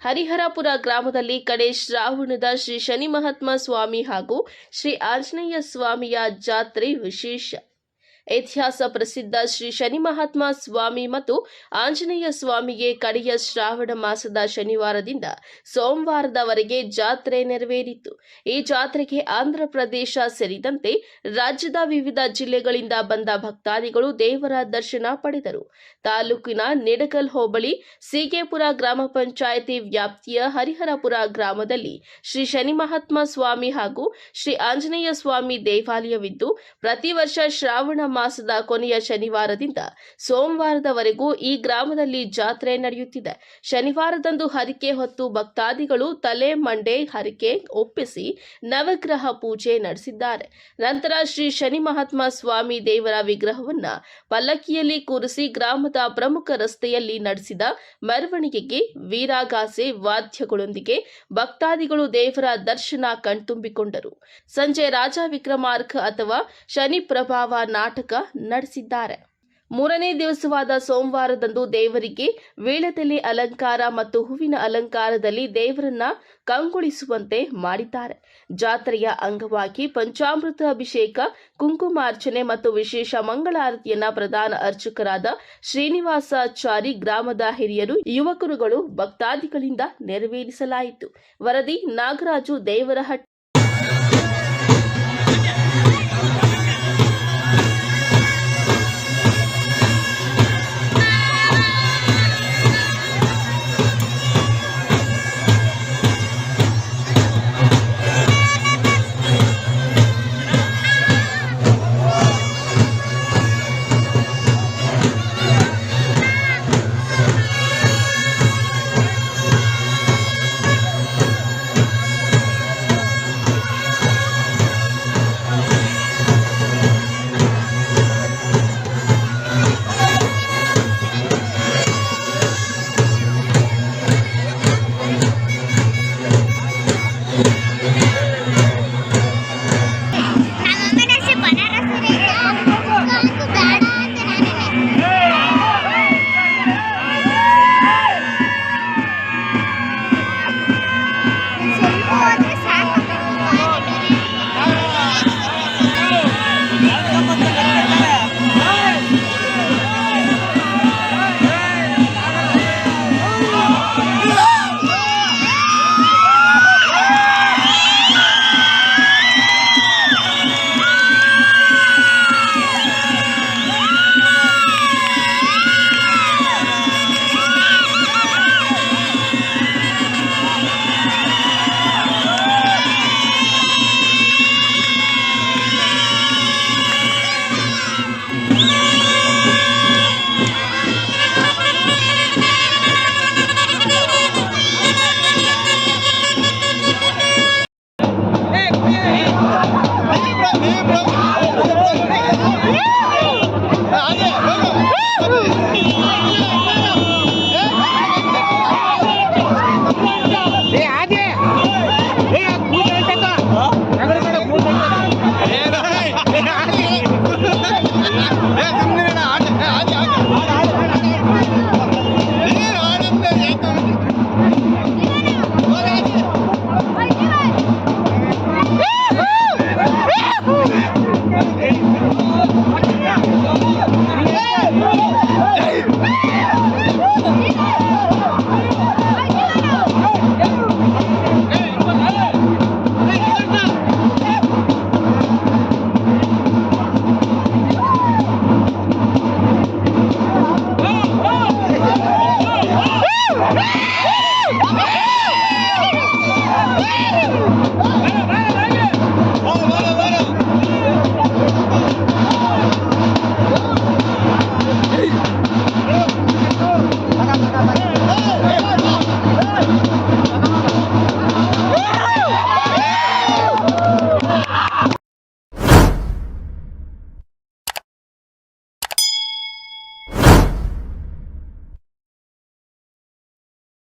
ಹರಿಹರಪುರ ಗ್ರಾಮದಲ್ಲಿ ಕಡೆ ಶ್ರಾವಣದ ಶ್ರೀ ಶನಿ ಮಹಾತ್ಮ ಸ್ವಾಮಿ ಹಾಗೂ ಶ್ರೀ ಆಂಜನೇಯ ಸ್ವಾಮಿಯ ಜಾತ್ರೆ ವಿಶೇಷ. ಇತಿಹಾಸ ಪ್ರಸಿದ್ಧ ಶ್ರೀ ಶನಿ ಮಹಾತ್ಮ ಸ್ವಾಮಿ ಮತ್ತು ಆಂಜನೇಯ ಸ್ವಾಮಿಗೆ ಕಡೆಯ ಶ್ರಾವಣ ಮಾಸದ ಶನಿವಾರದಿಂದ ಸೋಮವಾರದವರೆಗೆ ಜಾತ್ರೆ ನೆರವೇರಿತು. ಈ ಜಾತ್ರೆಗೆ ಆಂಧ್ರ ಪ್ರದೇಶ ಸೇರಿದಂತೆ ರಾಜ್ಯದ ವಿವಿಧ ಜಿಲ್ಲೆಗಳಿಂದ ಬಂದ ಭಕ್ತಾದಿಗಳು ದೇವರ ದರ್ಶನ ಪಡೆದರು. ತಾಲೂಕಿನ ನಿಡಕಲ್ ಹೋಬಳಿ, ಸೀಗೇಪುರ ಗ್ರಾಮ ಪಂಚಾಯಿತಿ ವ್ಯಾಪ್ತಿಯ ಹರಿಹರಪುರ ಗ್ರಾಮದಲ್ಲಿ ಶ್ರೀ ಶನಿ ಮಹಾತ್ಮ ಸ್ವಾಮಿ ಹಾಗೂ ಶ್ರೀ ಆಂಜನೇಯ ಸ್ವಾಮಿ ದೇವಾಲಯವಿದ್ದು, ಪ್ರತಿ ವರ್ಷ ಶ್ರಾವಣ ಮಾಸದ ಕೊನೆಯ ಶನಿವಾರದಿಂದ ಸೋಮವಾರದವರೆಗೂ ಈ ಗ್ರಾಮದಲ್ಲಿ ಜಾತ್ರೆ ನಡೆಯುತ್ತಿದೆ. ಶನಿವಾರದಂದು ಹರಿಕೆ ಹೊತ್ತು ಭಕ್ತಾದಿಗಳು ತಲೆ ಮಂಡೆ ಹರಿಕೆ ಒಪ್ಪಿಸಿ ನವಗ್ರಹ ಪೂಜೆ ನಡೆಸಿದ್ದಾರೆ. ನಂತರ ಶ್ರೀ ಶನಿ ಮಹಾತ್ಮ ಸ್ವಾಮಿ ದೇವರ ವಿಗ್ರಹವನ್ನ ಪಲ್ಲಕ್ಕಿಯಲ್ಲಿ ಕೂರಿಸಿ ಗ್ರಾಮದ ಪ್ರಮುಖ ರಸ್ತೆಯಲ್ಲಿ ನಡೆಸಿದ ಮೆರವಣಿಗೆಗೆ ವೀರಾಗಾಸೆ ವಾದ್ಯಗಳೊಂದಿಗೆ ಭಕ್ತಾದಿಗಳು ದೇವರ ದರ್ಶನ ಕಣ್ತುಂಬಿಕೊಂಡರು. ಸಂಜೆ ರಾಜ ವಿಕ್ರಮಾರ್ಕ ಅಥವಾ ಶನಿ ಪ್ರಭಾವ ನಾಟಕ ನಡೆಸಿದ್ದಾರೆ. ಮೂರನೇ ದಿವಸವಾದ ಸೋಮವಾರದಂದು ದೇವರಿಗೆ ವೇಳದಲ್ಲಿ ಅಲಂಕಾರ ಮತ್ತು ಹೂವಿನ ಅಲಂಕಾರದಲ್ಲಿ ದೇವರನ್ನ ಕಂಗೊಳಿಸುವಂತೆ ಮಾಡಿದ್ದಾರೆ. ಜಾತ್ರೆಯ ಅಂಗವಾಗಿ ಪಂಚಾಮೃತ ಅಭಿಷೇಕ, ಕುಂಕುಮಾರ್ಚನೆ ಮತ್ತು ವಿಶೇಷ ಮಂಗಳಾರತಿಯನ್ನ ಪ್ರಧಾನ ಅರ್ಚಕರಾದ ಶ್ರೀನಿವಾಸಾಚಾರಿ ಗ್ರಾಮದ ಹಿರಿಯರು, ಯುವಕರುಗಳು ಭಕ್ತಾದಿಗಳಿಂದ ನೆರವೇರಿಸಲಾಯಿತು. ವರದಿ ನಾಗರಾಜು ದೇವರಹಟ್ಟಿ. Oh!